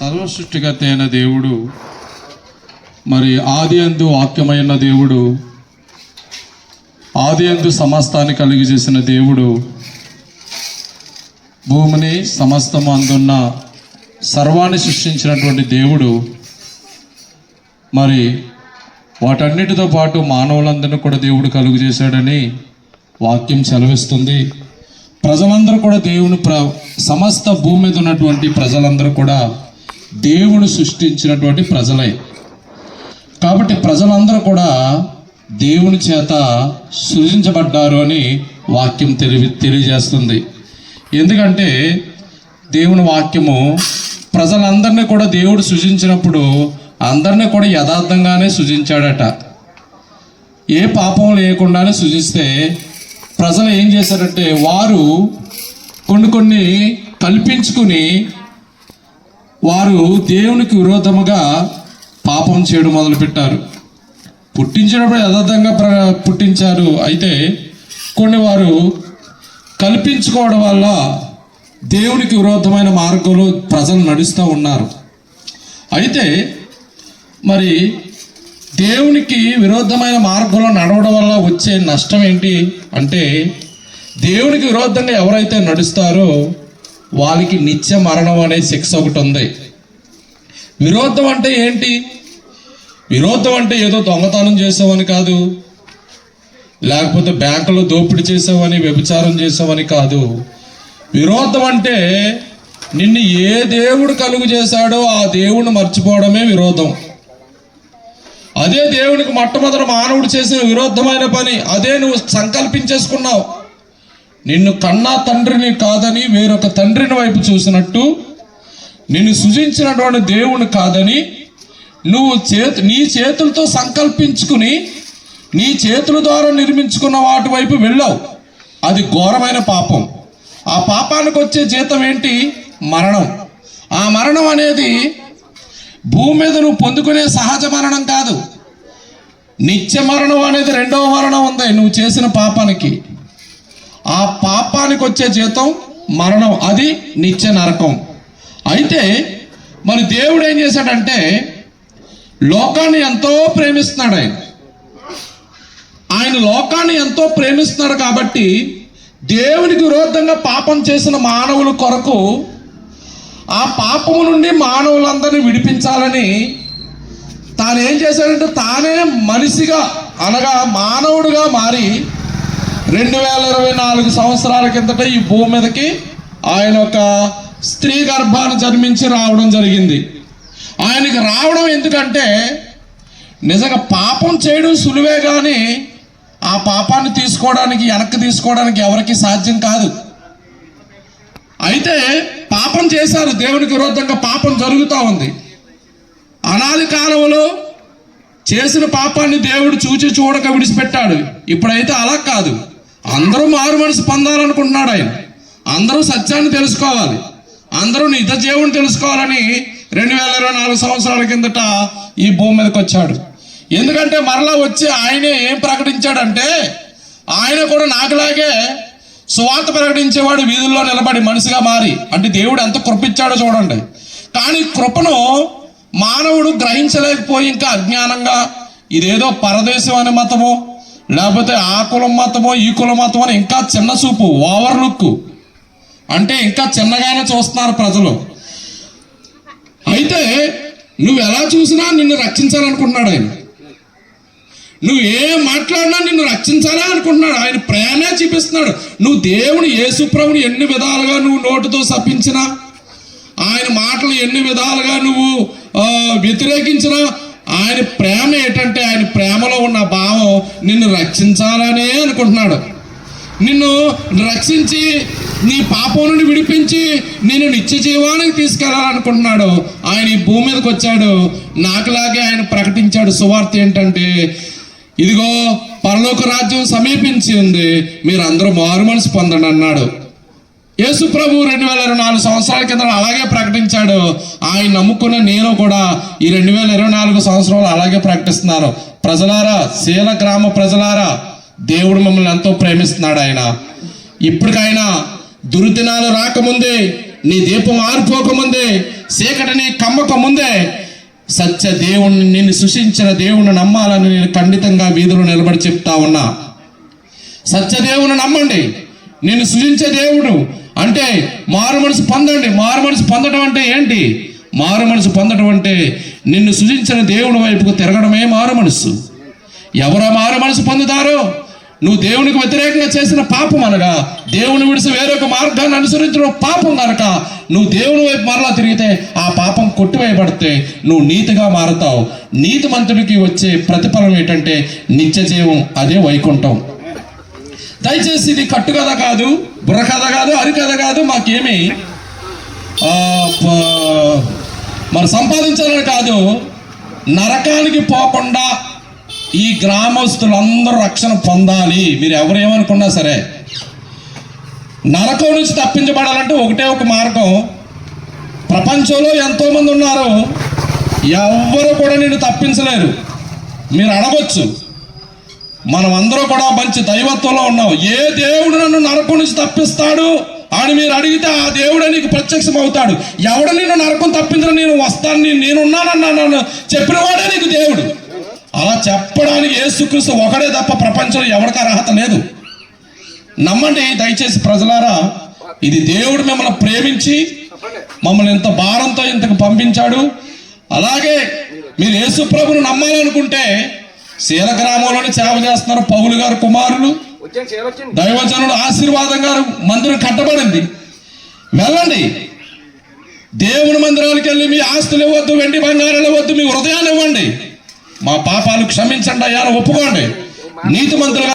సర్వసృష్టికర్త అయిన దేవుడు మరి ఆది అందు వాక్యమైన దేవుడు ఆది అందు సమస్తాన్ని కలిగి చేసిన దేవుడు భూమిని సమస్తం అందున్న సర్వాన్ని సృష్టించినటువంటి దేవుడు మరి వాటన్నిటితో పాటు మానవులందరినీ కూడా దేవుడు కలుగు చేశాడని వాక్యం సెలవిస్తుంది. ప్రజలందరూ కూడా దేవుని ప్ర సమస్త భూమి మీద ఉన్నటువంటి ప్రజలందరూ కూడా దేవుడు సృష్టించినటువంటి ప్రజలే. కాబట్టి ప్రజలందరూ కూడా దేవుని చేత సృజించబడ్డారు అని వాక్యం తెలివి తెలియజేస్తుంది. ఎందుకంటే దేవుని వాక్యము ప్రజలందరినీ కూడా దేవుడు సృజించినప్పుడు అందరినీ కూడా యథార్థంగానే సృజించాడట. ఏ పాపం లేకుండానే సృజిస్తే ప్రజలు ఏం చేశారంటే వారు కొన్ని కొన్ని కల్పించుకుని వారు దేవునికి విరోధముగా పాపం చేయడం మొదలుపెట్టారు. పుట్టించినప్పుడు యథార్థంగా ప్ర పుట్టించారు. అయితే కొన్ని వారు కల్పించుకోవడం వల్ల దేవునికి విరోధమైన మార్గంలో ప్రజలు నడుస్తూ ఉన్నారు. అయితే మరి దేవునికి విరోధమైన మార్గంలో నడవడం వల్ల వచ్చే నష్టం ఏంటి అంటే దేవునికి విరోధంగా ఎవరైతే నడుస్తారో వాళ్ళకి నిత్య మరణం అనే శిక్ష ఒకటి ఉంది. విరోధం అంటే ఏంటి? విరోధం అంటే ఏదో దొంగతనం చేసావని కాదు. లేకపోతే బ్యాంకులో దోపిడీ చేసావని వ్యభిచారం చేసావని కాదు. విరోధం అంటే నిన్ను ఏ దేవుడు కలుగు చేశాడో ఆ దేవుడిని మర్చిపోవడమే విరోధం. అదే దేవునికి మొట్టమొదటి మానవుడు చేసిన విరోధమైన పని అదే నువ్వు సంకల్పించేసుకున్నావు. నిన్ను కన్నా తండ్రిని కాదని వేరొక తండ్రిని వైపు చూసినట్టు నిన్ను సృజించినటువంటి దేవుని కాదని నువ్వు చేతు నీ చేతులతో సంకల్పించుకుని నీ చేతుల ద్వారా నిర్మించుకున్న వాటి వైపు వెళ్ళావు. అది ఘోరమైన పాపం. ఆ పాపానికి వచ్చే జీతం ఏంటి? మరణం. ఆ మరణం అనేది భూమి మీద నువ్వు పొందుకునే సహజ మరణం కాదు. నిత్య మరణం అనేది రెండవ మరణం ఉంది. నువ్వు చేసిన పాపానికి. ఆ పాపానికి వచ్చే జీతం మరణం. అది నిత్య నరకం. అయితే మరి దేవుడు ఏం చేశాడంటే లోకాన్ని ఎంతో ప్రేమిస్తున్నాడు ఆయన. ఆయన లోకాన్ని ఎంతో ప్రేమిస్తున్నాడు కాబట్టి దేవునికి విరోధంగా పాపం చేసిన మానవుల కొరకు ఆ పాపము నుండి మానవులందరినీ విడిపించాలని తాను ఏం చేశాడంటే తానే మనిషిగా అనగా మానవుడిగా మారి రెండు వేల ఇరవై నాలుగు సంవత్సరాల కిందట ఈ భూమి మీదకి ఆయన ఒక స్త్రీ గర్భాన్ని జన్మించి రావడం జరిగింది. ఆయనకి రావడం ఎందుకంటే నిజంగా పాపం చేయడం సులువే కానీ ఆ పాపాన్ని తీసుకోవడానికి వెనక్కి తీసుకోవడానికి ఎవరికి సాధ్యం కాదు. అయితే పాపం చేశారు దేవునికి విరోధంగా పాపం జరుగుతూ ఉంది. అనాది కాలంలో చేసిన పాపాన్ని దేవుడు చూచి చూడక విడిచిపెట్టాడు. ఇప్పుడైతే అలా కాదు. అందరూ మారు మనసు పొందాలనుకుంటున్నాడు ఆయన. అందరూ సత్యాన్ని తెలుసుకోవాలి. అందరూ నిజ జీవుని తెలుసుకోవాలని రెండు వేల ఇరవై నాలుగు సంవత్సరాల కిందట ఈ భూమి మీదకి వచ్చాడు. ఎందుకంటే మరలా వచ్చి ఆయనే ఏం ప్రకటించాడంటే ఆయన కూడా నాకులాగే సువార్త ప్రకటించేవాడు వీధుల్లో నిలబడి మనిషిగా మారి అంటే దేవుడు ఎంత కృపించాడో చూడండి. కానీ కృపను మానవుడు గ్రహించలేకపోయి ఇంకా అజ్ఞానంగా ఇదేదో పరదేశం అనే మతమో లేకపోతే ఆ కులం మతమో ఈ కులం మతమో అని ఇంకా చిన్న చూపు ఓవర్ లుక్. అంటే ఇంకా చిన్నగానే చూస్తున్నారు ప్రజలు. అయితే నువ్వు ఎలా చూసినా నిన్ను రక్షించాలనుకుంటున్నాడు ఆయన. నువ్వు ఏం మాట్లాడినా నిన్ను రక్షించాలా అనుకుంటున్నాడు. ఆయన ప్రేమే చూపిస్తున్నాడు. నువ్వు దేవుని యేసుప్రభుని ఎన్ని విధాలుగా నువ్వు నోటితో సపించినా ఆయన మాటలు ఎన్ని విధాలుగా నువ్వు వ్యతిరేకించినా ఆయన ప్రేమ ఏంటంటే ఆయన ప్రేమలో ఉన్న నిన్ను రక్షించాలనే అనుకుంటున్నాడు. నిన్ను రక్షించి నీ పాపం నుండి విడిపించి నిన్ను నిత్య జీవానికి తీసుకెళ్ళాలనుకుంటున్నాడు ఆయన ఈ భూమి మీదకి వచ్చాడు. నాకులాగే ఆయన ప్రకటించాడు. సువార్త ఏంటంటే ఇదిగో పరలోక రాజ్యం సమీపించి ఉంది. మీరు అందరూ మారు మనసు పొందండి అన్నాడు. యేసు ప్రభు రెండు వేల ఇరవై నాలుగు సంవత్సరాల కింద అలాగే ప్రకటించాడు. ఆయన నమ్ముకున్న నేను కూడా ఈ రెండు వేల ఇరవై నాలుగు సంవత్సరాలు అలాగే ప్రకటిస్తున్నాను. ప్రజలారా శీల గ్రామ ప్రజలారా దేవుడు మమ్మల్ని ఎంతో ప్రేమిస్తున్నాడు ఆయన. ఇప్పటికైనా దుర్దినాలు రాకముందే నీ దీపం ఆరిపోకముందే చీకటిని కమ్మకముందే సత్య దేవుణ్ణి నిన్ను సృష్టించిన దేవుణ్ణి నమ్మాలని నేను ఖండితంగా వీధిలో నిలబడి చెప్తా ఉన్నా. సత్యదేవుని నమ్మండి. నిన్ను సృజించే దేవుడు. అంటే మారు మనసు పొందండి. మారు మనసు పొందడం అంటే ఏంటి? మారు మనసు పొందడం అంటే నిన్ను సృజించిన దేవుని వైపుకు తిరగడమే మారు మనసు. ఎవరు మారు మనసు పొందుతారో? నువ్వు దేవునికి వ్యతిరేకంగా చేసిన పాపం అనగా దేవుని విడిసి వేరొక మార్గాన్ని అనుసరించడం పాపం కనుక నువ్వు దేవుని వైపు మరలా తిరిగితే ఆ పాపం కొట్టివేయబడితే నువ్వు నీతిగా మారుతావు. నీతిమంతుడికి వచ్చే ప్రతిఫలం ఏంటంటే నిత్య జీవం అదే వైకుంఠం. దయచేసి ఇది కట్టుకథ కాదు బుర్రకథ కాదు అరికథ కాదు మాకేమి మరి సంపాదించాలని కాదు నరకానికి పోకుండా ఈ గ్రామస్తులందరూ రక్షణ పొందాలి. మీరు ఎవరేమనుకున్నా సరే నరకం నుంచి తప్పించబడాలంటే ఒకటే ఒక మార్గం. ప్రపంచంలో ఎంతోమంది ఉన్నారు ఎవ్వరు కూడా నేను తప్పించలేరు. మీరు అడగొచ్చు. మనం అందరూ కూడా మంచి దైవత్వంలో ఉన్నాం. ఏ దేవుడు నన్ను నరకం నుంచి తప్పిస్తాడు? అని మీరు అడిగితే ఆ దేవుడే నీకు ప్రత్యక్షం అవుతాడు ఎవడ నేను నరకం తప్పించడం నేను వస్తాను నేను నేనున్నానన్నా నన్ను చెప్పిన వాడే నీకు దేవుడు. అలా చెప్పడానికి ఏసుక్రీస్తు ఒకడే తప్ప ప్రపంచంలో ఎవరికి అర్హత లేదు. నమ్మండి దయచేసి ప్రజలారా ఇది దేవుడు మిమ్మల్ని ప్రేమించి మమ్మల్ని ఇంత భారంతో ఇంతకు పంపించాడు. అలాగే మీరు యేసుప్రభును నమ్మాలనుకుంటే శీల గ్రామంలోని సేవ చేస్తున్నారు పౌలు గారు కుమారులు. దైవజనుడు ఆశీర్వాదం గారు మందిరం కట్టబడింది. వెళ్ళండి. దేవుని మందిరాలకు వెళ్ళి మీ ఆస్తులు ఇవ్వద్దు వెండి బంగారాలు ఇవ్వద్దు మీ హృదయాలు ఇవ్వండి. మా పాపాలు క్షమించండి అయ్యా ఒప్పుకోండి. నీతి మంత్రులుగా